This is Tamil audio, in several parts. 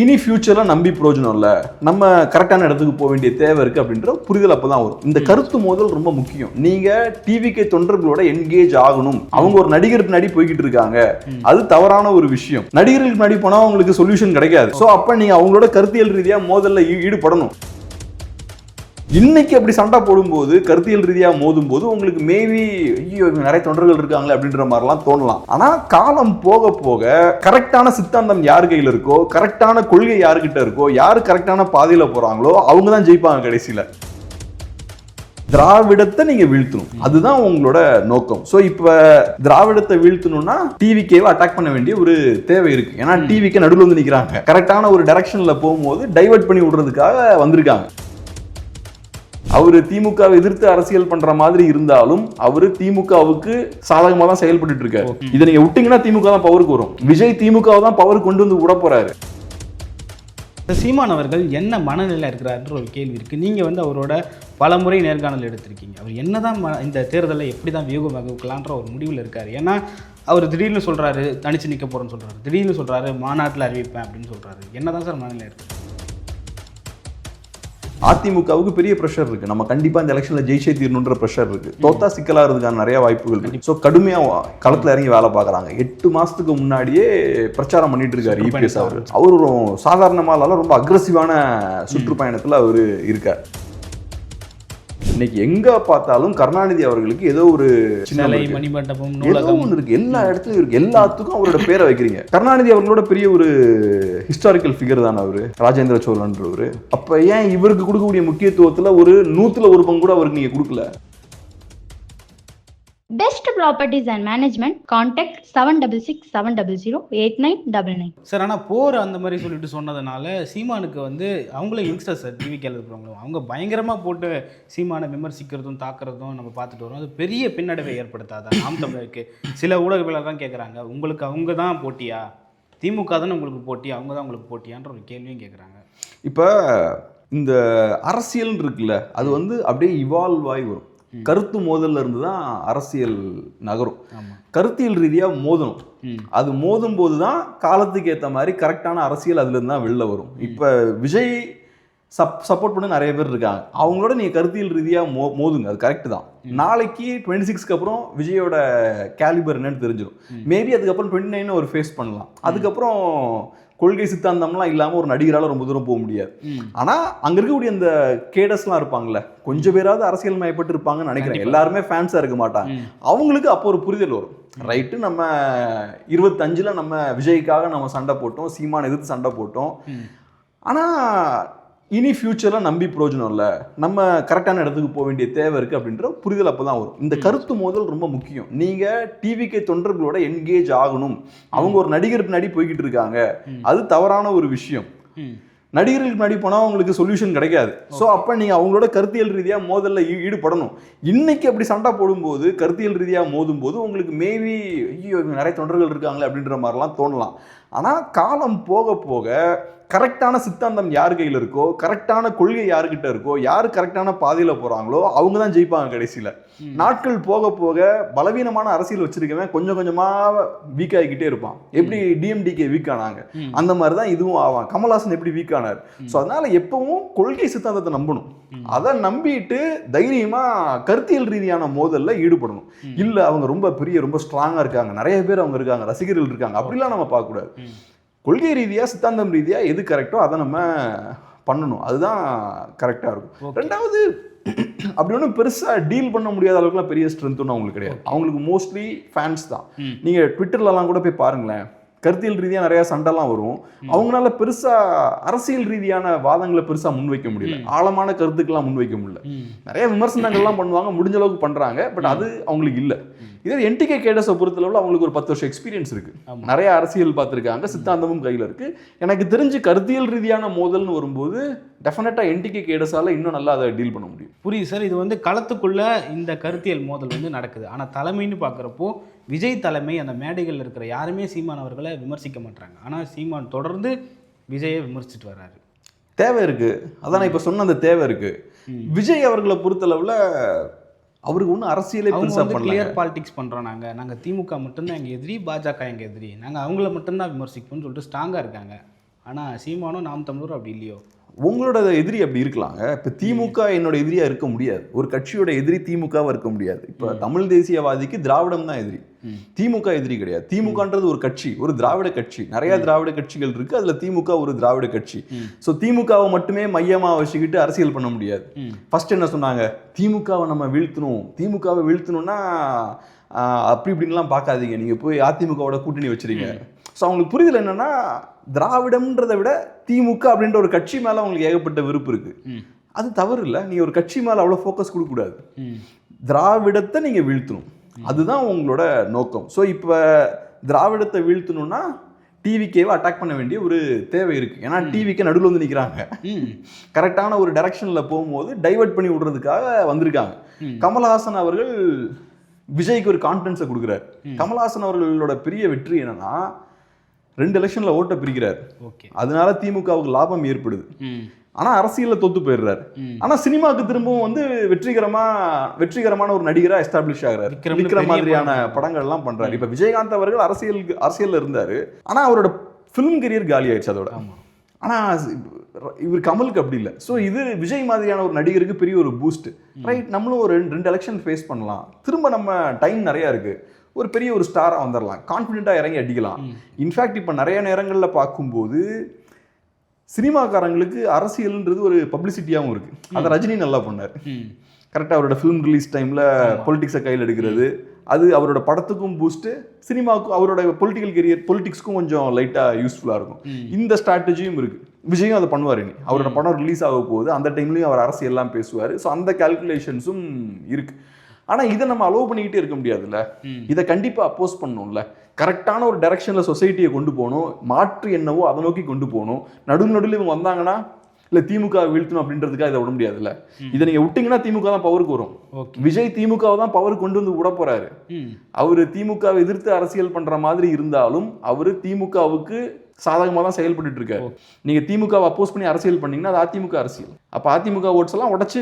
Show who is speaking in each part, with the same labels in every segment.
Speaker 1: இனி ஃபியூச்சர்ல நம்பி பிரயோஜனம் இல்ல நம்ம கரெக்டான இடத்துக்கு போக வேண்டிய தேவை இருக்கு அப்படின்ற புரிதல் அப்பதான் வரும். இந்த கருத்து மோதல் ரொம்ப முக்கியம். நீங்க டிவிக்கு தொண்டர்களோட என்கேஜ் ஆகணும். அவங்க ஒரு நடிகர் பின்னாடி போய்கிட்டு இருக்காங்க. அது தவறான ஒரு விஷயம். நடிகர்களுக்கு பின்னாடி போனா உங்களுக்கு சொல்யூஷன் கிடைக்காது. சோ அப்ப நீங்க அவங்களோட கருத்தியல் ரீதியா மோதல்ல ஈடுபடணும். இன்னைக்கு அப்படி சண்டை போடும்போது கருத்தியல் ரீதியா மோதும் போது உங்களுக்கு மேபி ஐயோ இவங்க நிறைய தொண்டர்கள் இருக்காங்களே அப்படின்ற மாதிரிலாம் தோணலாம். ஆனா காலம் போக போக கரெக்டான சித்தாந்தம் யார் கையில இருக்கோ கரெக்டான கொள்கை யாருக்கிட்ட இருக்கோ யார் கரெக்டான பாதையில போறாங்களோ அவங்க தான் ஜெயிப்பாங்க கடைசியில. திராவிடத்தை நீங்க வீழ்த்தணும். அதுதான் உங்களோட நோக்கம். சோ இப்ப திராவிடத்தை வீழ்த்தணும்னா டிவிக்கேவை அட்டாக் பண்ண வேண்டிய ஒரு தேவை இருக்கு. ஏன்னா டிவிக்கு நடுவில் வந்து நிக்கிறாங்க. கரெக்டான ஒரு டைரக்ஷன்ல போகும்போது டைவர்ட் பண்ணி விடுறதுக்காக வந்திருக்காங்க. அவரு திமுகவை எதிர்த்து அரசியல் பண்ற மாதிரி இருந்தாலும் அவரு திமுகவுக்கு சாதகமா தான் செயல்பட்டு இருக்காரு இதை நீங்க விட்டீங்கன்னா திமுக தான் பவருக்கு வரும். விஜய் திமுக தான் பவர் கொண்டு வந்து விட போறாரு.
Speaker 2: இந்த சீமான் அவர்கள் என்ன மனநிலையில் இருக்கிறாருன்ற ஒரு கேள்வி இருக்குது நீங்கள் வந்து அவரோட பல முறை நேர்காணல் எடுத்திருக்கீங்க. அவர் என்னதான் இந்த தேர்தலை எப்படி தான் வியூகம் வகுக்கலான்ற ஒரு முடிவில் இருக்கார். ஏன்னா அவர் திடீர்னு சொல்கிறாரு தனிச்சு நிற்க போகிறேன்னு சொல்கிறாரு திடீர்னு சொல்கிறாரு மாநாட்டில் அறிவிப்பேன் அப்படின்னு சொல்கிறாரு என்னதான் சார் மனநிலை இருக்குது
Speaker 1: அதிமுகவுக்கு பெரிய ப்ரெஷர் இருக்கு. நம்ம கண்டிப்பா இந்த எலெக்ஷன்ல ஜெயிச்சே தீரணுன்ற ப்ரெஷர் இருக்கு. தோத்தா சிக்கலா இருக்கிறதுக்கான நிறைய வாய்ப்புகள் இருக்கு. ஸோ கடுமையா களத்துல இறங்கி வேலை பார்க்கறாங்க. எட்டு மாசத்துக்கு முன்னாடியே பிரச்சாரம் பண்ணிட்டு இருக்காரு இபிஎஸ் அவர். அவர் ஒரு சாதாரணமா இல்லாம ரொம்ப அக்ரஸிவான சுற்றுப்பயணத்துல அவர் இருக்கார். இன்னைக்கு எங்க பார்த்தாலும் கருணாநிதி அவர்களுக்கு ஏதோ ஒரு சின்ன
Speaker 2: மணிமண்டபம்
Speaker 1: ஏதோ ஒன்று இருக்கு. எல்லா இடத்துலயும் இருக்கு. எல்லாத்துக்கும் அவரோட பேரை வைக்கிறீங்க. கருணாநிதி அவர்களோட பெரிய ஒரு ஹிஸ்டாரிக்கல் ஃபிகர் தானே அவரு? ராஜேந்திர சோழன்றவரு. அப்ப ஏன் இவருக்கு கொடுக்கக்கூடிய முக்கியத்துவத்துல ஒரு நூத்துல ஒரு பங்கு கூட அவருக்கு நீங்க கொடுக்கல?
Speaker 3: Best Properties and Management, contact 7667008999.
Speaker 2: Sir ஆனால் போர் அந்த மாதிரி சொல்லிட்டு சொன்னதுனால சீமானுக்கு வந்து அவங்களே யங்ஸ்டர் சார் டிவி கேள்விப்படுறவங்களும் அவங்க பயங்கரமாக போட்டு சீமானை விமர்சிக்கிறதும் தாக்குறதும் நம்ம பார்த்துட்டு வரோம். அது பெரிய பின்னடைவை ஏற்படுத்தாதா? நாம் தமிழருக்கு. சில ஊடகவியலாளர் தான் கேட்குறாங்க உங்களுக்கு அவங்க தான் போட்டியா? திமுக தானே உங்களுக்கு போட்டி அவங்க தான் உங்களுக்கு போட்டியான்ற ஒரு கேள்வியும் கேட்குறாங்க
Speaker 1: இப்ப இந்த அரசியல் இருக்குல்ல அது வந்து அப்படியே இவால்வ் ஆகி வரும். கருத்து மோதல்ல இருந்து தான் அரசியல் நகரும். கருத்தியல் ரீதியா மோதணும். அது மோதும் போது தான் காலத்துக்கு ஏற்ற மாதிரி கரெக்டான அரசியல் அதுல இருந்து தான் வெளில வரும். இப்போ விஜய் சப் சப்போர்ட் பண்ண நிறைய பேர் இருக்காங்க. அவங்களோட நீங்க கருத்தியல் ரீதியா மோ மோதுங்க. அது கரெக்ட் தான். நாளைக்கு டுவெண்ட்டி சிக்ஸ்க்கு அப்புறம் விஜயோட கேலிபர் என்னன்னு தெரிஞ்சிடும் மேபி அதுக்கப்புறம் டுவெண்ட்டி நைன் ஒரு ஃபேஸ் பண்ணலாம். அதுக்கப்புறம் கொள்கை சித்தாந்தம்லாம் இல்லாம ஒரு நடிகரால ரொம்ப தூரம் போக முடியாது.
Speaker 2: ம்.
Speaker 1: ஆனா அங்க இருக்கக்கூடிய அந்த கேடஸ்லாம் இருப்பாங்கல்ல கொஞ்சம் பேராவது அரசியல் மயப்பட்டு இருப்பாங்கன்னு நினைக்கிறேன். எல்லாருமே ஃபேன்ஸா இருக்க மாட்டாங்க. அவங்களுக்கு அப்போ ஒரு புரிதல் வரும். ரைட்டு நம்ம இருபத்தஞ்சுல நம்ம விஜய்க்காக நம்ம சண்டை போட்டோம் சீமான் எதிர்த்து சண்டை போட்டோம்.
Speaker 2: ம்.
Speaker 1: ஆனா இனி ஃபியூச்சர்ல நம்பி பிரயோஜனம் இல்ல. நம்ம கரெக்டான இடத்துக்கு போக வேண்டிய தேவை இருக்கு அப்படின்ற புரிதல் அப்பதான் வரும். இந்த கருத்து மோதல் ரொம்ப முக்கியம். நீங்க டிவிக்கு தொண்டர்களோட என்கேஜ் ஆகணும். அவங்க ஒரு நடிகர் பின்னாடி போய்கிட்டு இருக்காங்க. அது தவறான ஒரு விஷயம். நடிகர்களுக்கு முன்னாடி போனால் உங்களுக்கு சொல்யூஷன் கிடைக்காது. ஸோ அப்போ நீங்கள் அவங்களோட கருத்தியல் ரீதியாக மோதல்ல ஈடுபடணும். இன்னைக்கு அப்படி சண்டை போடும்போது கருத்தியல் ரீதியாக மோதும் போது உங்களுக்கு மேபி ஐயோ நிறைய தொண்டர்கள் இருக்காங்களே அப்படின்ற மாதிரிலாம் தோணலாம். ஆனால் காலம் போக போக கரெக்டான சித்தாந்தம் யார் கையில் இருக்கோ கரெக்டான கொள்கை யாருக்கிட்ட இருக்கோ யார் கரெக்டான பாதையில் போகிறாங்களோ அவங்க தான் ஜெயிப்பாங்க கடைசியில். நாட்கள் போக போக பலவீனமான அரசியல் வச்சிருக்கவன் கொஞ்சம் கொஞ்சமாக வீக் ஆகிக்கிட்டே இருப்பான். எப்படி டிஎம்டிகே வீக் ஆனாங்க. அந்த மாதிரி தான் இதுவும் ஆவான். கமல்ஹாசன் எப்படி வீக் ஆனார்? ஸோ அதனால எப்பவும் கொள்கை சித்தாந்தத்தை நம்பணும். அதை நம்பிட்டு தைரியமா கருத்தியல் ரீதியான மோதல்ல ஈடுபடணும். இல்ல அவங்க ரொம்ப பெரிய ரொம்ப ஸ்ட்ராங்கா இருக்காங்க. நிறைய பேர் அவங்க இருக்காங்க. ரசிகர்கள் இருக்காங்க. அப்படிலாம் நம்ம பார்க்க கூடாது
Speaker 2: ம்.
Speaker 1: கொள்கை ரீதியா சித்தாந்தம் ரீதியா எது கரெக்டோ அதை நம்ம பண்ணணும். அதுதான் கரெக்டா இருக்கும். ரெண்டாவது அப்படி ஒன்றும் பெருசா டீல் பண்ண முடியாத அளவுக்குலாம் பெரிய ஸ்ட்ரென்த் ஒன்றும் அவங்களுக்கு கிடையாது. அவங்களுக்கு மோஸ்ட்லி ஃபேன்ஸ் தான்.
Speaker 2: ம்.
Speaker 1: நீங்க ட்விட்டர்லலாம் கூட போய் பாருங்களேன். கருத்தியல் ரீதியா நிறைய சண்டைலாம் வரும். அவங்களால பெருசா அரசியல் ரீதியான வாதங்களை பெருசா முன்வைக்க முடியல. ஆழமான கருத்துக்கெல்லாம் முன்வைக்க முடியல. நிறைய விமர்சனங்கள்லாம் பண்ணுவாங்க முடிஞ்ச அளவுக்கு பண்றாங்க. பட் அது அவங்களுக்கு இல்ல. இதே என்டிகே கேடஸை பொறுத்தளவில் அவங்களுக்கு ஒரு பத்து வருஷம் எக்ஸ்பீரியன்ஸ் இருக்கு.
Speaker 2: ஆமா.
Speaker 1: நிறைய அரசியல் பார்த்துருக்காங்க சித்தாந்தமும் கையில இருக்கு. எனக்கு தெரிஞ்சு கருத்தியல் ரீதியான மோதல்னு வரும்போது டெஃபினட்டா என்டிகே கேடஸால இன்னும் நல்லா அதை டீல் பண்ண முடியும்.
Speaker 2: புரியுது சார். இது வந்து களத்துக்குள்ள இந்த கருத்தியல் மோதல் வந்து நடக்குது. ஆனால் தலைமைன்னு பார்க்குறப்போ விஜய் தலைமை அந்த மேடைகளில் இருக்கிற யாருமே சீமான் அவர்களை விமர்சிக்க மாட்டாங்க ஆனால் சீமான் தொடர்ந்து விஜயை விமர்சிச்சுட்டு வர்றாரு.
Speaker 1: தேவை இருக்கு. அதான் நான் இப்ப சொன்ன அந்த தேவை இருக்கு.
Speaker 2: ம்.
Speaker 1: விஜய் அவர்களை பொறுத்தளவுல அவருக்கு ஒன்றும் அரசியலே
Speaker 2: அவங்க
Speaker 1: பெருசா
Speaker 2: வந்து
Speaker 1: பண்ணல
Speaker 2: கிளியர் பாலிடிக்ஸ் பண்ணுறோம் நாங்கள் நாங்கள் திமுக மட்டும்தான் எங்கள் எதிரி பாஜக எங்கள் எதிரி. நாங்கள் அவங்கள மட்டும்தான் விமர்சிப்போம்னு சொல்லிட்டு ஸ்ட்ராங்காக இருக்காங்க. ஆனால் சீமானும் நாம் தமிழரும் அப்படி இல்லையோ?
Speaker 1: உங்களோட எதிரி அப்படி இருக்கலாங்க இப்போ திமுக என்னோட எதிரியா இருக்க முடியாது. ஒரு கட்சியோட எதிரி திமுகவா இருக்க முடியாது. இப்போ தமிழ் தேசியவாதிக்கு திராவிடம் தான் எதிரி. திமுக எதிரி கிடையாது. திமுகன்றது ஒரு கட்சி ஒரு திராவிட கட்சி. நிறைய திராவிட கட்சிகள் இருக்கு. அதுல திமுக ஒரு திராவிட கட்சி. ஸோ திமுகவை மட்டுமே மையமா வச்சுக்கிட்டு அரசியல் பண்ண முடியாது. ஃபர்ஸ்ட் என்ன சொன்னாங்க? திமுகவை நம்ம வீழ்த்தணும். திமுகவை வீழ்த்தணும்னா அப்படி இப்படின்லாம் பார்க்காதீங்க. நீங்க போய் அதிமுகவோட கூட்டணி வச்சிருங்க. ஸோ அவங்களுக்கு புரிதல் என்னன்னா திராவிடம்ன்றதை விட திமுக அப்படின்ற ஒரு கட்சி மேல அவங்களுக்கு ஏகப்பட்ட விருப்பு இருக்கு. அது தவறு இல்லை நீங்க ஒரு கட்சி மேல அவ்வளோ ஃபோக்கஸ் கொடுக்கக்கூடாது. திராவிடத்தை நீங்க வீழ்த்தணும். அதுதான் உங்களோட நோக்கம். ஸோ இப்போ திராவிடத்தை வீழ்த்தணும்னா டிவிக்கேவை அட்டாக் பண்ண வேண்டிய ஒரு தேவை இருக்கு. ஏன்னா டிவிக்கு நடுவில் வந்து நிற்கிறாங்க கரெக்டான ஒரு டைரக்ஷன்ல போகும்போது டைவர்ட் பண்ணி விடுறதுக்காக வந்திருக்காங்க. கமல்ஹாசன் அவர்கள் விஜய்க்கு ஒரு கான்ஃபிடன்ஸை கொடுக்குறாரு. கமல்ஹாசன் அவர்களோட பெரிய வெற்றி என்னன்னா ரெண்டு எலெக்ஷன்ல ஓட்டை பிரிக்கிறார். அதனால திமுகவுக்கு லாபம் ஏற்படுது. ஆனா அரசியல்ல தோத்து போயிடுறாரு. ஆனா சினிமாவுக்கு திரும்பவும் வந்து வெற்றிகரமா வெற்றிகரமான ஒரு நடிகரா எஸ்டாப்ளிஷ் ஆகுறாரு. விக்ரம் மாதிரியான. படங்கள் எல்லாம் பண்றாரு. இப்ப விஜயகாந்த் அவர்கள் அரசியலுக்கு அரசியல்ல இருந்தாரு. ஆனா அவரோட ஃபிலிம் கெரியர் காலி ஆயிடுச்சு அதோட. ஆனா இவர் கமலுக்கு அப்படி இல்லை. ஸோ இது விஜய் மாதிரியான ஒரு நடிகருக்கு பெரிய ஒரு பூஸ்ட் ரைட் நம்மளும் ஒரு ரெண்டு ரெண்டு எலெக்ஷன் ஃபேஸ் பண்ணலாம். திரும்ப நம்ம டைம் நிறையா இருக்கு. ஒரு பெரிய ஒரு ஸ்டாராக வந்துடலாம் கான்ஃபிடென்ட்டாக இறங்கி அடிக்கலாம். இன்ஃபேக்ட் இப்போ நிறைய நேரங்களில் பார்க்கும்போது சினிமாக்காரங்களுக்கு அரசியல்ன்றது ஒரு பப்ளிசிட்டியாகவும் இருக்கு. அதை ரஜினி நல்லா பண்ணார். கரெக்டாக அவரோட ஃபிலிம் ரிலீஸ் டைமில் பொலிட்டிக்ஸை கையில் எடுக்கிறது. அது அவரோட படத்துக்கும் பூஸ்ட்டு சினிமாவுக்கும் அவரோட பொலிட்டிக்கல் கெரியர் பொலிட்டிக்ஸ்க்கும் கொஞ்சம் லைட்டாக யூஸ்ஃபுல்லாக இருக்கும். இந்த ஸ்ட்ராட்டஜியும் இருக்கு. விஜயும் அதை பண்ணுவார் இனி. அவரோட படம் ரிலீஸ் ஆக போகுது. அந்த டைம்லையும் அவர் அரசியல்லாம் பேசுவார். ஸோ அந்த கால்குலேஷன்ஸும் இருக்கு. ஆனால் இதை நம்ம அலோவ் பண்ணிக்கிட்டே இருக்க முடியாதுல்ல? இதை கண்டிப்பாக அப்போஸ் பண்ணணும்ல. கரெக்டான ஒரு டைரக்ஷனில் சொசைட்டியை கொண்டு போகணும். மாற்று என்னவோ அதை நோக்கி கொண்டு போகணும். நடு நடுவில் இவங்க வந்தாங்கன்னா இல்லை திமுக வீழ்த்தணும் அப்படின்றதுக்காக இதை விட முடியாதுல்ல. இதை நீங்கள் விட்டீங்கன்னா திமுக தான் பவருக்கு வரும். விஜய் திமுகவை தான் பவர் கொண்டு வந்து விட போறாரு. அவர் திமுகவை எதிர்த்து அரசியல் பண்ற மாதிரி இருந்தாலும் அவர் திமுகவுக்கு சாதகமாக தான் செயல்பட்டு இருக்காரு. நீங்க திமுகவை அப்போஸ் பண்ணி அரசியல் பண்ணீங்கன்னா அது அதிமுக அரசியல். அப்ப அதிமுக ஓட்ஸ் எல்லாம் உடைச்சு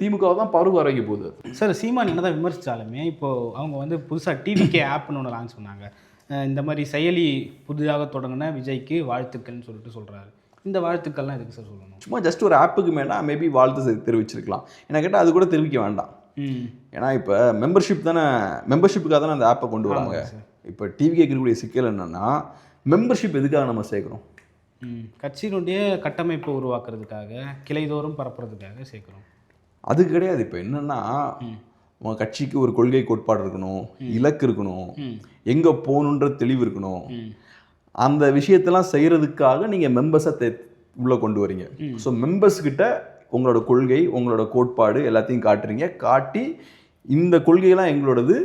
Speaker 1: திமுகவை தான் பருவ வரைக்க போகுது.
Speaker 2: சார் சீமான் என்னதான் விமர்சித்தாலுமே இப்போ அவங்க வந்து புதுசாக டிவிகே ஆப்னு ஒன்று லான்ச் பண்ணாங்க. இந்த மாதிரி செயலி புதிதாக தொடங்கின விஜய்க்கு வாழ்த்துக்கள்னு சொல்லிட்டு சொல்றாரு. இந்த வாழ்த்துக்கள்லாம் எதுக்கு சார் சொல்லணும்?
Speaker 1: சும்மா ஜஸ்ட் ஒரு ஆப்புக்கு மேலே மேபி வாழ்த்து தெரிவிச்சிருக்கலாம். எனக்கு கேட்டால் அது கூட தெரிவிக்க வேண்டாம். ஏன்னா இப்போ மெம்பர்ஷிப் தானே மெம்பர்ஷிப்புக்காக தானே அந்த ஆப்பை கொண்டு வராங்க. இப்போ டிவி கேட்கக்கூடிய சிக்கல் என்னன்னா மெம்பர்ஷிப் எதுக்காக நம்ம சேர்க்குறோம்?
Speaker 2: கட்சியினுடைய கட்டமைப்பை உருவாக்குறதுக்காக கிளைதோறும் பரப்புறதுக்காக சேர்க்குறோம்.
Speaker 1: அது கிடையாது. இப்போ என்னன்னா உங்க கட்சிக்கு ஒரு கொள்கை கோட்பாடு இருக்கணும் இலக்கு இருக்கணும் எங்க போகணுன்ற தெளிவு இருக்கணும். அந்த விஷயத்தெல்லாம் செய்யறதுக்காக நீங்க மெம்பர்ஸை தே உள்ள கொண்டு வரீங்க. ஸோ மெம்பர்ஸ் கிட்ட உங்களோட கொள்கை உங்களோட கோட்பாடு எல்லாத்தையும் காட்டுறீங்க. காட்டி இந்த கொள்கையெல்லாம் எங்களோடது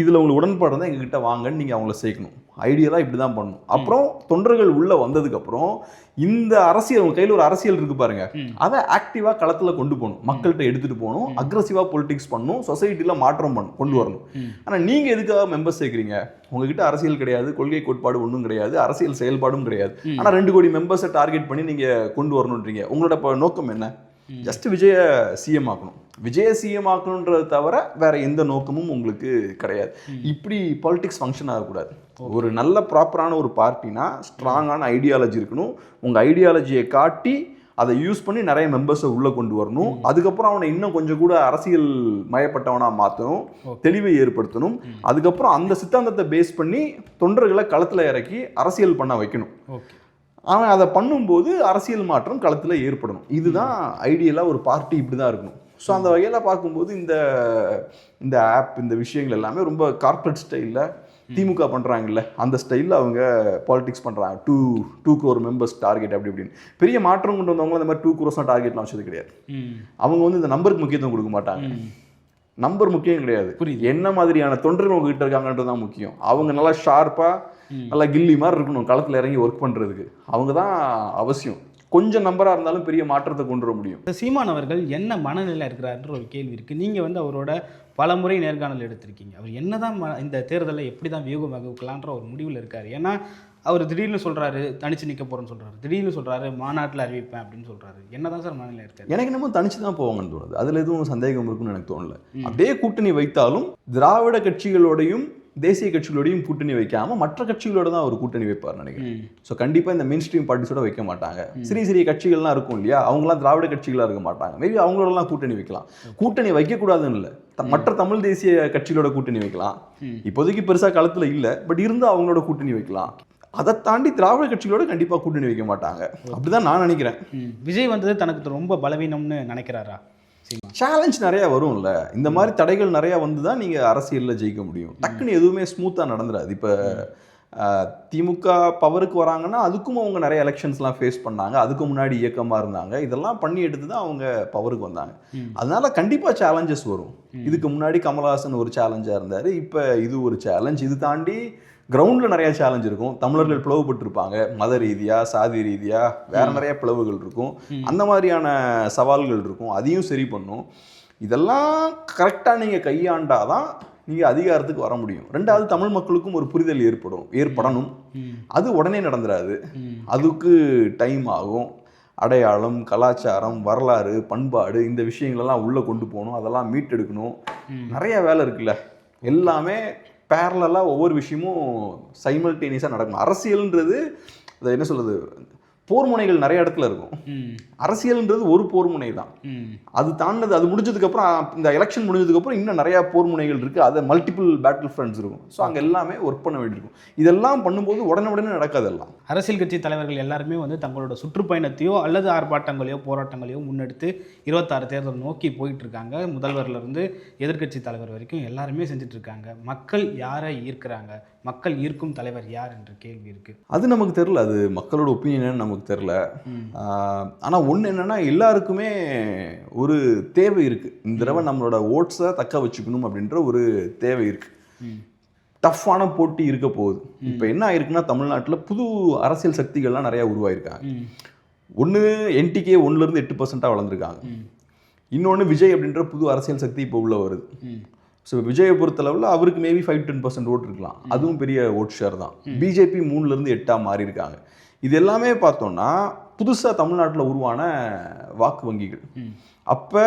Speaker 1: இதுல உங்களுக்கு உடன்பாடு இருந்தால் எங்ககிட்ட வாங்கன்னு நீங்க அவங்கள சேர்க்கணும். ஐடியலாக இப்படி தான் பண்ணணும். அப்புறம் தொண்டர்கள் உள்ள வந்ததுக்கு அப்புறம் இந்த அரசியல் உங்க கையில் ஒரு அரசியல் இருக்கு பாருங்க. அதை ஆக்டிவாக களத்தில் கொண்டு போகணும். மக்கள்கிட்ட எடுத்துட்டு போகணும். அக்ரஸிவாக பொலிட்டிக்ஸ் பண்ணணும். சொசைட்டியில் மாற்றம் பண்ணணும். கொண்டு வரணும். ஆனால் நீங்கள் எதுக்காக மெம்பர்ஸ் சேர்க்குறீங்க? உங்ககிட்ட அரசியல் கிடையாது கொள்கை கோட்பாடு ஒன்றும் கிடையாது அரசியல் செயல்பாடும் கிடையாது. ஆனால் ரெண்டு கோடி மெம்பர்ஸை டார்கெட் பண்ணி நீங்கள் கொண்டு வரணுன்றீங்க உங்களோட இப்போ நோக்கம் என்ன? ஜஸ்ட் விஜய சிஎம் ஆக்கணும். விஜய சிஎம் ஆக்கணுன்றதை தவிர வேற எந்த நோக்கமும் உங்களுக்கு கிடையாது. இப்படி பாலிடிக்ஸ் ஃபங்க்ஷன் ஆகக்கூடாது ஒரு நல்ல ப்ராப்பரான ஒரு பார்ட்டினா ஸ்ட்ராங்கான ஐடியாலஜி இருக்கணும். உங்க ஐடியாலஜியை காட்டி அதை யூஸ் பண்ணி நிறைய மெம்பர்ஸை உள்ள கொண்டு வரணும். அதுக்கப்புறம் அவனை இன்னும் கொஞ்சம் கூட அரசியல் மயப்பட்டவனா மாற்றணும் தெளிவை ஏற்படுத்தணும். அதுக்கப்புறம் அந்த சித்தாந்தத்தை பேஸ் பண்ணி தொண்டர்களை களத்துல இறக்கி அரசியல் பண்ண வைக்கணும். அவன் அதை பண்ணும்போது அரசியல் மாற்றம் களத்தில் ஏற்படணும். இதுதான் ஐடியலாக ஒரு பார்ட்டி இப்படி தான் இருக்கணும். ஸோ அந்த வகையில் பார்க்கும்போது இந்த இந்த ஆப் இந்த விஷயங்கள் எல்லாமே ரொம்ப கார்ப்பரேட் ஸ்டைலில் திமுக பண்ணுறாங்கல்ல அந்த ஸ்டைலில் அவங்க பாலிடிக்ஸ் பண்ணுறாங்க two two crore members target அப்படி இப்படின்னு. பெரிய மாற்றம் கொண்டு வந்தவங்க இந்த மாதிரி டூ க்ரோஸ்லாம் டார்கெட்லாம் வச்சது கிடையாது. அவங்க வந்து இந்த நம்பருக்கு முக்கியத்துவம் கொடுக்க மாட்டாங்க. நம்பர் முக்கியம் கிடையாது.
Speaker 2: புரியுது.
Speaker 1: என்ன மாதிரியான தொண்டர்கள் உங்ககிட்ட இருக்காங்கன்றது தான் முக்கியம். அவங்க நல்லா ஷார்ப்பா நல்லா கில்லி மாதிரி இருக்கணும். களத்துல இறங்கி ஒர்க் பண்றதுக்கு. அவங்க தான் அவசியம். கொஞ்சம் நம்பரா இருந்தாலும் பெரிய மாற்றத்தை கொண்டு வர முடியும்.
Speaker 2: இந்த சீமான் அவர்கள் என்ன மனநிலையில் இருக்கிறாருன்ற ஒரு கேள்வி இருக்குது நீங்கள் வந்து அவரோட பல முறை நேர்காணல் எடுத்திருக்கீங்க. அவர் என்னதான் இந்த தேர்தலை எப்படி தான் வியூகம் வகுக்கலான்ற ஒரு முடிவில் இருக்கார். ஏன்னா அவர் திடீர்னு சொல்கிறாரு தனிச்சு நிற்க போகிறேன்னு சொல்கிறாரு திடீர்னு சொல்கிறாரு மாநாட்டில் அறிவிப்பேன் அப்படின்னு சொல்கிறாரு என்னதான் சார் மனநிலை இருக்காரு?
Speaker 1: எனக்கு என்னமோ தனிச்சு தான் போவாங்கன்னு தோணுது. அதுல எதுவும் சந்தேகம் இருக்குன்னு எனக்கு தோணல. அப்படியே கூட்டணி வைத்தாலும் திராவிட கட்சிகளோடையும் தேசிய கட்சிகளோடையும் கூட்டணி வைக்காம மற்ற கட்சிகளோட தான் அவர் கூட்டணி வைப்பார் நினைக்கிறேன். ஸோ கண்டிப்பாக இந்த மெயின் ஸ்ட்ரீம் பார்ட்டிஸோட வைக்க மாட்டாங்க. சிறிய சிறிய கட்சிகள்லாம் இருக்கும் இல்லையா? அவங்களாம் திராவிட கட்சிகளாக இருக்க மாட்டாங்க. மேபி அவங்களோடலாம் கூட்டணி வைக்கலாம். கூட்டணி வைக்கக்கூடாதுன்னு இல்லை. மற்ற தமிழ் தேசிய கட்சிகளோட கூட்டணி வைக்கலாம். இப்போதைக்கு பெருசாக களத்தில் இல்லை. பட் இருந்து அவங்களோட கூட்டணி வைக்கலாம். அதை தாண்டி திராவிட கட்சிகளோட கண்டிப்பாக கூட்டணி வைக்க மாட்டாங்க. அப்படிதான் நான் நினைக்கிறேன்.
Speaker 2: விஜய் வந்தது தனக்கு ரொம்ப பலவீனம்னு நினைக்கிறாரா?
Speaker 1: சேலஞ்ச் நிறைய வரும்ல. இந்த மாதிரி தடைகள் நிறைய வந்து தான் நீங்கள் அரசியலில் ஜெயிக்க முடியும். டக்குன்னு எதுவுமே ஸ்மூத்தாக நடந்துடாது இப்போ திமுக பவருக்கு வராங்கன்னா அதுக்கும் அவங்க நிறைய எலெக்ஷன்ஸ்லாம் ஃபேஸ் பண்ணாங்க. அதுக்கு முன்னாடி இயக்கமாக இருந்தாங்க. இதெல்லாம் பண்ணி எடுத்து தான் அவங்க பவருக்கு வந்தாங்க. அதனால கண்டிப்பாக சேலஞ்சஸ் வரும். இதுக்கு முன்னாடி கமல்ஹாசன் ஒரு சேலஞ்சாக இருந்தார். இப்போ இது ஒரு சேலஞ்ச் இது தாண்டி கிரவுண்டில் நிறைய சேலஞ்ச் இருக்கும். தமிழர்கள் பிளவுபட்டிருப்பாங்க. மத ரீதியாக சாதி ரீதியாக வேற நிறைய பிளவுகள் இருக்கும். அந்த மாதிரியான சவால்கள் இருக்கும். அதையும் சரி பண்ணும். இதெல்லாம் கரெக்டாக நீங்கள் கையாண்டாதான் நீங்கள் அதிகாரத்துக்கு வர முடியும். ரெண்டாவது தமிழ் மக்களுக்கும் ஒரு புரிதல் ஏற்படும். ஏற்படணும். அது உடனே நடந்துராது.
Speaker 2: ம்.
Speaker 1: அதுக்கு டைம் ஆகும். அடையாளம் கலாச்சாரம் வரலாறு பண்பாடு இந்த விஷயங்களெல்லாம் உள்ளே கொண்டு போகணும். அதெல்லாம் மீட்டெடுக்கணும். நிறைய வேலை இருக்குல்ல. எல்லாமே பேரலாக ஒவ்வொரு விஷயமும் சைமல்டேனியஸாக நடக்கணும். அரசியல்ன்றது அதை என்ன சொல்கிறது போர் முனைகள் நிறைய இடத்துல இருக்கும். அரசியல்ன்றது ஒரு போர் முனை தான். அது தாண்டது அது முடிஞ்சதுக்கப்புறம் இந்த எலெக்ஷன் முடிஞ்சதுக்கப்புறம் இன்னும் நிறைய போர் முனைகள் இருக்குது அது மல்டிபிள் பேட்டில் ஃப்ரண்ட்ஸ் இருக்கும். ஸோ அங்கே எல்லாமே ஒர்க் பண்ண வேண்டியிருக்கும். இதெல்லாம் பண்ணும்போது உடனே உடனே நடக்காது எல்லாம்.
Speaker 2: அரசியல் கட்சி தலைவர்கள் எல்லாருமே வந்து தங்களோட சுற்றுப்பயணத்தையோ அல்லது ஆர்ப்பாட்டங்களையோ போராட்டங்களையோ முன்னெடுத்து இருபத்தாறு தேர்தல் நோக்கி போயிட்டு இருக்காங்க முதல்வர்ல இருந்து எதிர்க்கட்சி தலைவர் வரைக்கும் எல்லாருமே செஞ்சுட்டு இருக்காங்க மக்கள் யாரை ஈர்க்கிறாங்க? மக்கள் ஈர்க்கும் தலைவர் யார் என்ற கேள்வி இருக்கு.
Speaker 1: அது நமக்கு தெரில அது மக்களோட ஒப்பீனியன் நமக்கு தெரில. ஆனால் ஒன்று என்னென்னா எல்லாருக்குமே ஒரு தேவை இருக்குது இந்த தடவை நம்மளோட ஓட்ஸை தக்க வச்சுக்கணும் அப்படின்ற ஒரு தேவை இருக்குது. டஃப்பான போட்டி இருக்க போகுது. இப்போ என்ன ஆயிருக்குன்னா தமிழ்நாட்டில் புது அரசியல் சக்திகள்லாம் நிறையா உருவாயிருக்காங்க. ஒன்று என்டிகே ஒன்றுலேருந்து எட்டு பர்சண்ட்டாக வளர்ந்துருக்காங்க. இன்னொன்று விஜய் அப்படின்ற புது அரசியல் சக்தி இப்போ உள்ள வருது. ஸோ விஜயை பொறுத்தளவில் அவருக்கு maybe five ten percent vote இருக்கலாம். அதுவும் பெரிய ஓட் ஷேர் தான். பிஜேபி மூணுலேருந்து எட்டாக மாறி இருக்காங்க இது எல்லாமே பார்த்தோம்னா புதுசாக தமிழ்நாட்டில் உருவான வாக்கு வங்கிகள். அப்போ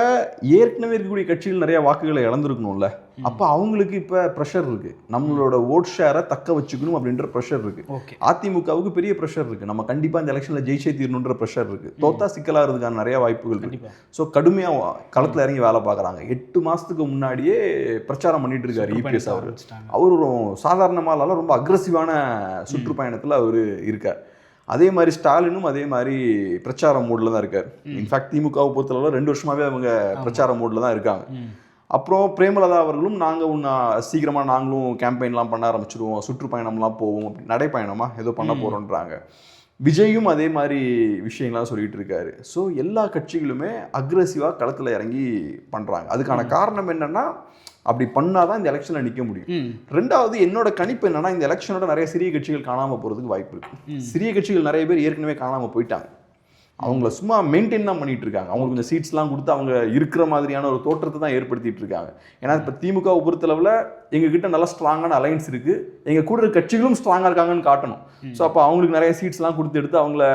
Speaker 1: ஏற்கனவே இருக்கக்கூடிய கட்சிகள் நிறைய வாக்குகளை இழந்திருக்கணும்ல. அப்போ அவங்களுக்கு இப்போ ப்ரெஷர் இருக்கு. நம்மளோட ஓட் ஷேரை தக்க வச்சுக்கணும் அப்படின்ற ப்ரெஷர் இருக்கு. அதிமுகவுக்கு பெரிய ப்ரெஷர் இருக்கு. நம்ம கண்டிப்பாக இந்த எலெக்ஷனில் ஜெயிச்சே தீரணுன்ற ப்ரெஷர் இருக்கு. தோத்தா சிக்கலாகிறதுக்கான நிறைய வாய்ப்புகள் இருக்கு. ஸோ கடுமையாக களத்தில் இறங்கி வேலை பார்க்குறாங்க. எட்டு மாதத்துக்கு முன்னாடியே பிரச்சாரம் பண்ணிட்டு இருக்காரு இபிஎஸ் அவர்.
Speaker 2: ஆரம்பிச்சிட்டாங்க.
Speaker 1: அவர் ஒரு சாதாரணமாலாம் ரொம்ப அக்ரஸிவான சுற்றுப்பயணத்தில் அவர் இருக்கார். அதே மாதிரி ஸ்டாலினும் அதே மாதிரி பிரச்சார மோடில் தான் இருக்கார். இன்ஃபேக்ட் திமுகவை பொறுத்தளவு ரெண்டு வருஷமாவே அவங்க பிரச்சார மோடில் தான் இருக்காங்க. அப்புறம் பிரேமலதா அவர்களும் நாங்கள் உன்ன சீக்கிரமாக நாங்களும் கேம்பெயின்லாம் பண்ண ஆரம்பிச்சிடுவோம் சுற்றுப்பயணம்லாம் போவோம். அப்படி நடைப்பயணமா ஏதோ பண்ண போகிறோன்றாங்க விஜயும் அதே மாதிரி விஷயங்கள்லாம் சொல்லிட்டு இருக்காரு. ஸோ எல்லா கட்சிகளுமே அக்ரெசிவாக களத்தில் இறங்கி பண்ணுறாங்க அதுக்கான காரணம் என்னன்னா அப்படி பண்ணாதான் இந்த எலெக்ஷனில் நிற்க முடியும். ரெண்டாவது என்னோட கணிப்பு என்னன்னா இந்த எலெக்ஷனோட நிறைய சிறிய கட்சிகள் காணாம போறதுக்கு வாய்ப்பு இருக்கு. சிறிய கட்சிகள் நிறைய பேர் ஏற்கனவே காணாம போயிட்டாங்க. அவங்கள சும்மா மெயின்டைன் தான் பண்ணிட்டு இருக்காங்க அவங்களுக்கு கொஞ்சம் சீட்ஸ்லாம் கொடுத்து அவங்க இருக்கிற மாதிரியான ஒரு தோற்றத்தை தான் ஏற்படுத்திட்டு இருக்காங்க. ஏன்னா இப்போ திமுகவை பொறுத்தளவில் எங்ககிட்ட நல்ல ஸ்ட்ராங்கான அலைன்ஸ் இருக்கு. எங்க கூட கட்சிகளும் ஸ்ட்ராங்காக இருக்காங்கன்னு காட்டணும். ஸோ அப்போ அவங்களுக்கு நிறைய சீட்ஸ்லாம் கொடுத்து எடுத்து அவங்கள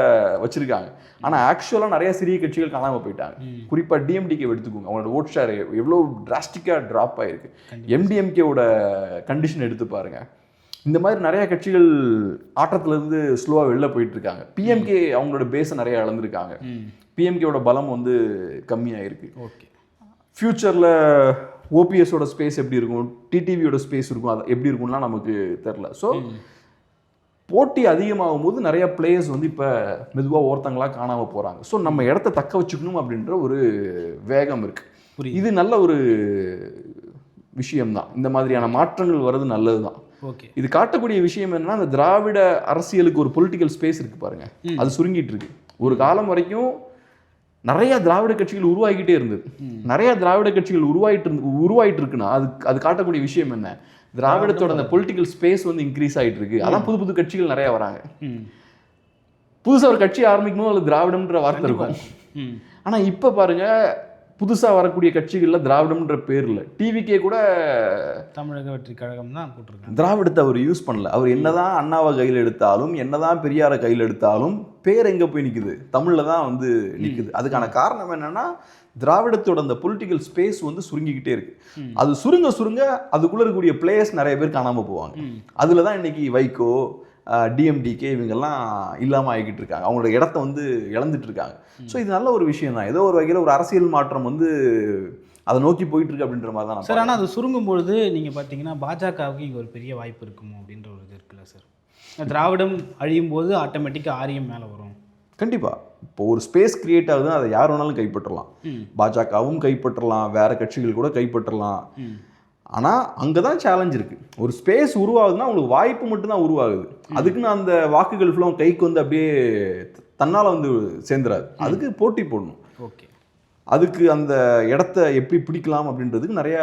Speaker 1: வச்சிருக்காங்க. ஆனால் ஆக்சுவலாக நிறைய சிறிய கட்சிகள் காணாம போயிட்டாங்க. குறிப்பாக டிஎம்டிகே எடுத்துக்கோங்க. அவங்களோட ஓட் ஷேர் எவ்வளோ டிராஸ்டிக்காக ட்ராப் ஆயிருக்கு. எம்டிஎம்கேவோட கண்டிஷன் எடுத்து பாருங்க. இந்த மாதிரி நிறைய கட்சிகள் ஆட்டத்துல இருந்து ஸ்லோவாக வெளில போயிட்டு இருக்காங்க பிஎம்கே அவங்களோட பேஸை நிறைய இழந்திருக்காங்க. பிஎம்கேவோட பலம் வந்து கம்மியாயிருக்கு.
Speaker 2: ஓகே.
Speaker 1: ஃப்யூச்சரில் ஓபிஎஸோட ஸ்பேஸ் எப்படி இருக்கும்? டிடிவியோட ஸ்பேஸ் இருக்கும். அது எப்படி இருக்கும்லாம் நமக்கு தெரில ஸோ போட்டி அதிகமாகும் போது நிறைய பிளேயர்ஸ் வந்து இப்போ மெதுவாக ஒருத்தங்களாக காணாமல் போகிறாங்க ஸோ நம்ம இடத்த தக்க வச்சுக்கணும் அப்படின்ற ஒரு வேகம் இருக்கு.
Speaker 2: புரியுது.
Speaker 1: இது நல்ல ஒரு விஷயம்தான். இந்த மாதிரியான மாற்றங்கள் வர்றது நல்லது தான்
Speaker 2: ஓகே.
Speaker 1: இது காட்டக்கூடிய விஷயம் என்னன்னா அந்த திராவிட அரசியலுக்கு ஒரு பொலிட்டிக்கல் ஸ்பேஸ் இருக்கு பாருங்க. அது சுருங்கிட்டு இருக்கு. ஒரு காலம் வரைக்கும் நிறைய திராவிட கட்சிகள் உருவாகிக்கிட்டே இருந்தது. நிறைய திராவிட கட்சிகள் உருவாயிட்டு இருந்து உருவாயிட்டு இருக்குன்னா அது அது காட்டக்கூடிய விஷயம் என்ன? திராவிடத்தோட அந்த பொலிட்டிக்கல் ஸ்பேஸ் வந்து இன்க்ரீஸ் ஆயிட்டு இருக்கு. அதான் புது புது கட்சிகள் நிறைய வராங்க.
Speaker 2: ம்.
Speaker 1: புதுசா ஒரு கட்சி ஆரம்பிக்கணும் அதுல திராவிடம்ன்ற வார்த்தை இருக்கும்.
Speaker 2: ம்.
Speaker 1: ஆனா இப்ப பாருங்க புதுசா வரக்கூடிய கட்சிகள்ல திராவிடம்ன்ற பேர்ல. டிவிக்கே கூட
Speaker 2: தமிழக வெற்றி கழகம் தான் போட்டிருக்காங்க.
Speaker 1: திராவிடத்தை அவர் யூஸ் பண்ணல. அவர் என்னதான் அண்ணாவை கையில் எடுத்தாலும் என்னதான் பெரியாரை கையில் எடுத்தாலும் பேர் எங்க போய் நிக்குது? தமிழ்ல தான் வந்து நிக்குது. அதுக்கான காரணம் என்னன்னா திராவிடத்தோட அந்த பொலிட்டிக்கல் ஸ்பேஸ் வந்து சுருங்கிக்கிட்டே இருக்கு. அது சுருங்க சுருங்க அதுக்குள்ள இருக்கக்கூடிய பிளேயர்ஸ் நிறைய பேர் காணாம போவாங்க. அதுல தான் இன்னைக்கு வைகோ டிஎம்டிகே இவங்கெல்லாம் இல்லாம ஆகிக்கிட்டு இருக்காங்க. அவங்களோட இடத்த வந்து இழந்துட்டு இருக்காங்க ஸோ இது நல்ல ஒரு விஷயம் தான். ஏதோ ஒரு வகையில் ஒரு அரசியல் மாற்றம் வந்து அதை நோக்கி போயிட்டு இருக்கு அப்படின்ற மாதிரி தான்
Speaker 2: சார் ஆனால் அது சுருங்கும் பொழுது நீங்கள் பார்த்தீங்கன்னா பாஜகவுக்கு இங்கே ஒரு பெரிய வாய்ப்பு இருக்குமோ அப்படின்ற ஒரு இது இருக்குல்ல சார்? திராவிடம் அழியும் போது ஆட்டோமேட்டிக்காக ஆரியம் மேலே வரும்.
Speaker 1: கண்டிப்பா. இப்போ ஒரு ஸ்பேஸ் கிரியேட் ஆகுதுன்னா அதை யார் வேணாலும் கைப்பற்றலாம். பாஜகவும் கைப்பற்றலாம். வேற கட்சிகள் கூட கைப்பற்றலாம்.
Speaker 2: ம்.
Speaker 1: ஆனா அங்கே தான் சேலஞ்ச் இருக்கு. ஒரு ஸ்பேஸ் உருவாகுதுன்னா உங்களுக்கு வாய்ப்பு மட்டும்தான் உருவாகுது. அதுக்குன்னு அந்த வாக்குகள் ஃபுல்லும் கைக்கு வந்து அப்படியே தன்னால வந்து சேர்ந்துராது அதுக்கு போட்டி போடணும்.
Speaker 2: ஓகே.
Speaker 1: அதுக்கு அந்த இடத்த எப்படி பிடிக்கலாம் அப்படின்றதுக்கு நிறைய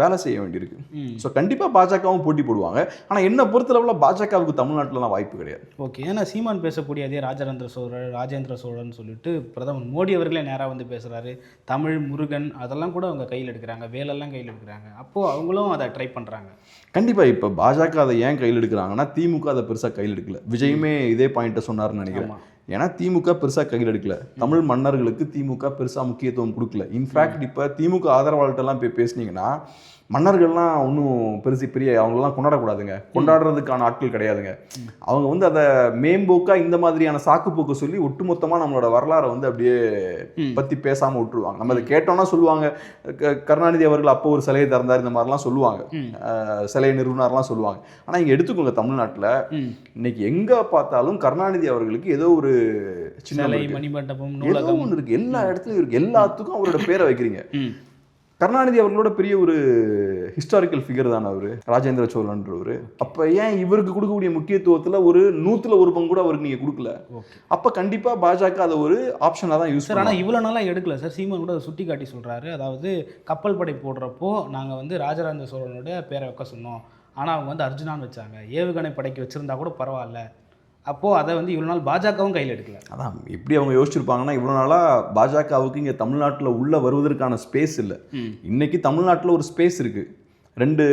Speaker 1: வேலை செய்ய வேண்டியிருக்கு. ஸோ கண்டிப்பா பாஜகவும் போட்டி போடுவாங்க. ஆனா என்ன பொறுத்தளவுல பாஜகவுக்கு தமிழ்நாட்டிலலாம் வாய்ப்பு கிடையாது.
Speaker 2: ஓகே. ஏன்னா சீமான் பேசக்கூடிய அதே ராஜேந்திர சோழர் ராஜேந்திர சோழன் சொல்லிட்டு பிரதமர் மோடி அவர்களே நேராக வந்து பேசுகிறாரு தமிழ் முருகன் அதெல்லாம் கூட அவங்க கையில் எடுக்கிறாங்க. வேலெல்லாம் கையில் எடுக்கிறாங்க. அப்போது அவங்களும் அதை ட்ரை பண்ணுறாங்க
Speaker 1: கண்டிப்பா இப்ப பாஜக அதை ஏன் கையில் எடுக்கிறாங்கன்னா திமுக அதை பெருசா கையில் எடுக்கல. விஜயுமே இதே பாயிண்ட்டை சொன்னாருன்னு நினைக்கிறேன். ஏன்னா திமுக பெருசா கையில் எடுக்கல. தமிழ் மன்னர்களுக்கு திமுக பெருசா முக்கியத்துவம் கொடுக்கல. இன்ஃபேக்ட் இப்ப திமுக ஆதரவாளர்கிட்ட எல்லாம் போய் பேசுனீங்கன்னா மன்னர்கள்லாம் ஒன்றும் பெருசு பெரிய அவங்களெல்லாம் கொண்டாடக்கூடாதுங்க. கொண்டாடுறதுக்கான ஆட்கள் கிடையாதுங்க. அவங்க வந்து அதை மேம்போக்கா இந்த மாதிரியான சாக்குப்போக்கு சொல்லி ஒட்டுமொத்தமா நம்மளோட வரலாறை வந்து அப்படியே
Speaker 2: ம்.
Speaker 1: பத்தி பேசாம விட்டுருவாங்க. நம்ம அதை கேட்டோம்னா சொல்லுவாங்க. கருணாநிதி அவர்கள் அப்போ ஒரு சிலையை திறந்தார் இந்த மாதிரிலாம் சொல்லுவாங்க. சிலை நிறுவனர்லாம் சொல்லுவாங்க. ஆனா இங்க எடுத்துக்கோங்க தமிழ்நாட்டுல. இன்னைக்கு எங்க பார்த்தாலும் கருணாநிதி அவர்களுக்கு ஏதோ ஒரு சின்ன
Speaker 2: மணிமண்டபம்
Speaker 1: ஏதோ ஒன்று இருக்கு. எல்லா இடத்துலயும் இருக்கு. எல்லாத்துக்கும் அவரோட பேரை வைக்கிறீங்க. கருணாநிதி அவர்களோட பெரிய ஒரு ஹிஸ்டாரிக்கல் ஃபிகர் தானே அவரு? ராஜேந்திர சோழன்றவர். அப்ப ஏன் இவருக்கு கொடுக்கக்கூடிய முக்கியத்துவத்துல ஒரு நூத்துல ஒரு பங்கு கூட அவருக்கு நீங்க கொடுக்கல? அப்ப கண்டிப்பா பாஜக அதை ஒரு ஆப்ஷனா தான் யூஸ்
Speaker 2: சார் ஆனால் இவ்வளோ நாளாக எடுக்கல சார். சீமான் கூட அதை சுட்டி காட்டி சொல்கிறாரு அதாவது கப்பல் படை போடுறப்போ நாங்கள் வந்து ராஜராஜ சோழனுடைய பேரை வைக்க சொன்னோம். ஆனால் அவங்க வந்து அர்ஜுனான்னு வச்சாங்க. ஏவுகணை படைக்கு வச்சுருந்தா கூட பரவாயில்ல. அப்போது அதை வந்து இவ்வளோ நாள் பாஜகவும் கையில் எடுக்கல.
Speaker 1: அதான் எப்படி அவங்க யோசிச்சிருப்பாங்கன்னா இவ்வளவு நாளா பாஜகவுக்கு இங்க தமிழ்நாட்டுல உள்ள வருவதற்கான ஸ்பேஸ் இல்ல.
Speaker 2: ம்.
Speaker 1: இன்னைக்கு தமிழ்நாட்டுல ஒரு ஸ்பேஸ் இருக்கு. ரெண்டு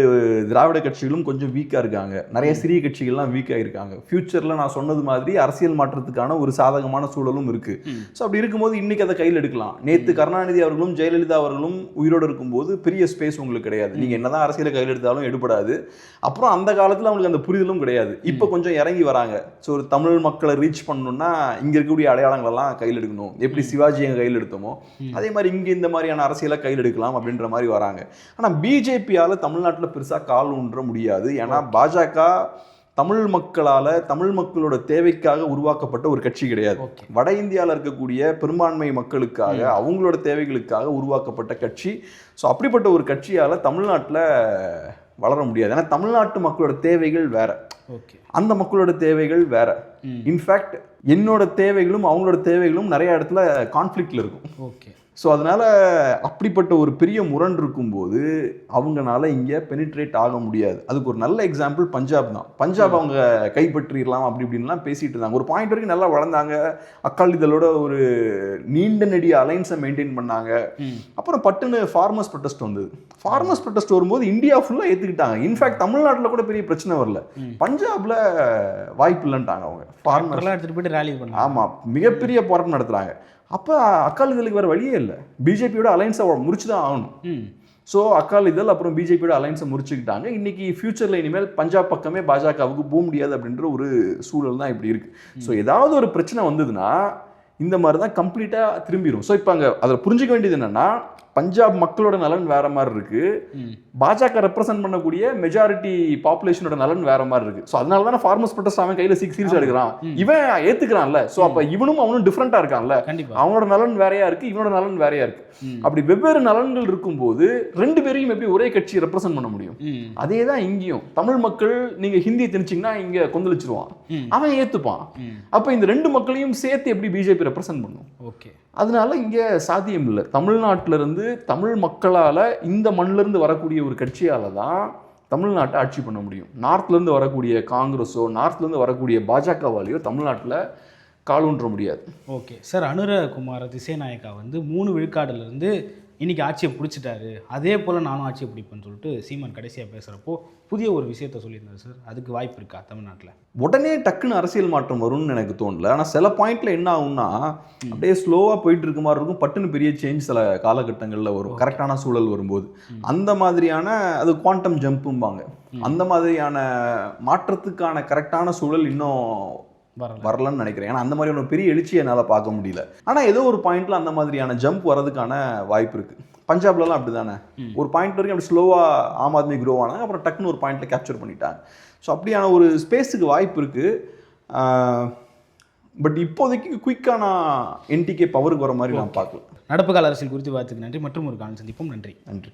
Speaker 1: திராவிட கட்சிகளும் கொஞ்சம் வீக்காக இருக்காங்க. நிறைய சிறிய கட்சிகள்லாம் வீக்காக இருக்காங்க ஃப்யூச்சரில் நான் சொன்னது மாதிரி அரசியல் மாற்றத்துக்கான ஒரு சாதகமான சூழலும் இருக்கு.
Speaker 2: ம்.
Speaker 1: ஸோ அப்படி இருக்கும்போது இன்னைக்கு அதை கையில் எடுக்கலாம். நேற்று கருணாநிதி அவர்களும் ஜெயலலிதா அவர்களும் உயிரோடு இருக்கும்போது பெரிய ஸ்பேஸ் உங்களுக்கு கிடையாது. நீங்கள் என்னதான் அரசியலை கையில் எடுத்தாலும் எடுபடாது. அப்புறம் அந்த காலத்தில் அவங்களுக்கு அந்த புரிதலும் கிடையாது. இப்போ கொஞ்சம் இறங்கி வராங்க. ஸோ ஒரு தமிழ் மக்களை ரீச் பண்ணணும்னா இங்கே இருக்கக்கூடிய அடையாளங்கள் எல்லாம் கையில் எடுக்கணும். எப்படி சிவாஜி எங்க கையில் எடுத்தோமோ. அதே மாதிரி இங்கே இந்த மாதிரியான அரசியலை கையில் எடுக்கலாம் அப்படின்ற மாதிரி வராங்க. ஆனால் பிஜேபியால் தமிழ்நாட்டில் பெருசாக கால் ஊன்ற முடியாது. ஏன்னா பாஜக தமிழ் மக்களால் தமிழ் மக்களோட தேவைக்காக உருவாக்கப்பட்ட ஒரு கட்சி கிடையாது. வட இந்தியாவில் இருக்கக்கூடிய பெரும்பான்மை மக்களுக்காக அவங்களோட தேவைகளுக்காக உருவாக்கப்பட்ட கட்சி. ஸோ அப்படிப்பட்ட ஒரு கட்சியால் தமிழ்நாட்டில் வளர முடியாது. ஏன்னா தமிழ்நாட்டு மக்களோட தேவைகள் வேற.
Speaker 2: ஓகே.
Speaker 1: அந்த மக்களோட தேவைகள் வேற. இன்ஃபேக்ட் என்னோட தேவைகளும் அவங்களோட தேவைகளும் நிறைய இடத்துல கான்ஃப்ளிக்ட்ல இருக்கும்.
Speaker 2: ஓகே.
Speaker 1: ஸோ அதனால அப்படிப்பட்ட ஒரு பெரிய முரண் இருக்கும்போது அவங்கனால இங்கே பெனிட்ரேட் ஆக முடியாது. அதுக்கு ஒரு நல்ல எக்ஸாம்பிள் பஞ்சாப் தான். பஞ்சாப் அவங்க கைப்பற்றிடலாம் அப்படி இப்படின்லாம் பேசிட்டு இருந்தாங்க. ஒரு பாயிண்ட் வரைக்கும் நல்லா வளர்ந்தாங்க. அக்காலிதழோட ஒரு நீண்ட நெடிய அலைன்ஸை மெயின்டைன் பண்ணாங்க. அப்புறம் பட்டுன்னு ஃபார்மர்ஸ் ப்ரொட்டஸ்ட் வந்தது. ஃபார்மர்ஸ் ப்ரொட்டஸ்ட் வரும்போது இந்தியா ஃபுல்லாக ஏற்றுக்கிட்டாங்க இன்ஃபேக்ட் தமிழ்நாட்டில் கூட பெரிய பிரச்சனை வரல. பஞ்சாப்ல வாய்ப்பு இல்லைன்ட்டாங்க அவங்க. ஃபார்மர்
Speaker 2: அதெல்லாம் எடுத்துகிட்டு போயிட்டு ரேலி பண்ணாங்க.
Speaker 1: ஆமாம் மிகப்பெரிய போராட்டம் நடத்துகிறாங்க அப்போ அக்காலிதழுக்கு வேறு வழியே இல்லை. பிஜேபியோட அலைன்ஸை முறிச்சு தான் ஆகணும். ஸோ அக்காலிதழ் அப்புறம் பிஜேபியோட அலைன்ஸை முறிச்சுக்கிட்டாங்க. இன்னைக்கு ஃபியூச்சரில் இனிமேல் பஞ்சாப் பக்கமே பாஜகவுக்கு போக முடியாது அப்படின்ற ஒரு சூழல் தான் இப்படி இருக்கு. ஸோ ஏதாவது ஒரு பிரச்சனை வந்ததுன்னா இந்த மாதிரி தான் கம்ப்ளீட்டாக திரும்பிடும் ஸோ இப்போ அங்கே அதில் புரிஞ்சுக்க வேண்டியது என்னன்னா பஞ்சாப் மக்களோட நலன் வேற மாதிரி இருக்கு. பாஜக ரெப்ரசென்ட் பண்ணக்கூடிய மெஜாரிட்டி பாப்புலேஷனோட நலன் வேற மாதிரி இருக்கு. ஸோ அதனால தானே ஃபார்மர்ஸ் ப்ரொட்டஸ்ட் அவன் கையில் சிக்ஸ் சீரியஸ் எடுக்கிறான். இவன் ஏத்துக்கிறான்ல. ஸோ அப்போ இவனும் அவனும் டிஃப்ரெண்டா இருக்கான்ல. அவனோட நலன் வேறையா இருக்கு இவனோட நலன் வேறையா இருக்கு. அப்படி வெவ்வேறு நலன்கள் இருக்கும்போது ரெண்டு பேரையும் எப்படி ஒரே கட்சி ரெப்ரசென்ட் பண்ண முடியும்? அதே தான் இங்கேயும். தமிழ் மக்கள் நீங்க ஹிந்தி திணிச்சிங்கன்னா இங்க கொந்தளிச்சிருவான். அவன் ஏத்துப்பான். அப்ப இந்த ரெண்டு மக்களையும் சேர்த்து எப்படி பிஜேபி ரெப்ரசென்ட் பண்ணும்.
Speaker 2: ஓகே
Speaker 1: அதனால இங்க சாத்தியம் இல்லை. தமிழ்நாட்டுல இருந்து தமிழ் மக்களால இந்த மண்ணுல இருந்து வரக்கூடிய ஒரு கட்சியால தான் தமிழ்நாட்டை ஆட்சி பண்ண முடியும். நார்த்ல இருந்து வரக்கூடிய காங்கிரஸோ நார்த்ல இருந்து வரக்கூடிய பாஜகவாலேயோ தமிழ்நாட்டுல காலூன்ற முடியாது.
Speaker 2: ஓகே சார் அனுரகுமார் திசைநாயக்கா வந்து மூணு விழுக்காடுலேருந்து இன்னைக்கு ஆட்சியை பிடிச்சிட்டாரு. அதே போல் நானும் ஆட்சியை பிடிப்பேன்னு சொல்லிட்டு சீமான் கடைசியாக பேசுகிறப்போ புதிய ஒரு விஷயத்த சொல்லியிருந்தாரு சார். அதுக்கு வாய்ப்பு இருக்கா தமிழ்நாட்டில்?
Speaker 1: உடனே டக்குன்னு அரசியல் மாற்றம் வரும்னு எனக்கு தோணல. ஆனால் சில பாயிண்ட்ல என்ன ஆகும்னா அப்படியே ஸ்லோவாக போயிட்டு இருக்க மாதிரி இருக்கும். பட்டுன்னு பெரிய சேஞ்ச் சில காலகட்டங்களில் வரும். கரெக்டான சூழல் வரும்போது. அந்த மாதிரியான அது குவாண்டம் ஜம்ப்பும்பாங்க அந்த மாதிரியான மாற்றத்துக்கான கரெக்டான சூழல் இன்னும் வரலன்னு நினைக்கிறேன். ஏன்னா அந்த மாதிரியான ஒரு பெரிய எழுச்சியை என்னால் பார்க்க முடியல. ஆனால் ஏதோ ஒரு பாயிண்ட்ல அந்த மாதிரியான ஜம்ப் வரதுக்கான வாய்ப்பு இருக்கு. பஞ்சாப்லலாம் அப்படி தானே ஒரு பாயிண்ட் வரைக்கும் அப்படி ஸ்லோவாக ஆம் ஆத்மி க்ரோ ஆனாங்க. அப்புறம் டக்குன்னு ஒரு பாயிண்ட்ல கேப்சர் பண்ணிட்டாங்க. ஸோ அப்படியான ஒரு ஸ்பேஸுக்கு வாய்ப்பு இருக்கு. பட் இப்போதைக்கு குயிக்கான என்டிகே பவருக்கு வர மாதிரி நான் பார்க்கல.
Speaker 2: நடப்பு கால அரசியல் குறித்து பார்த்துக்கு நன்றி. மற்றும் ஒரு காலம் சந்திப்போம். நன்றி.
Speaker 1: நன்றி.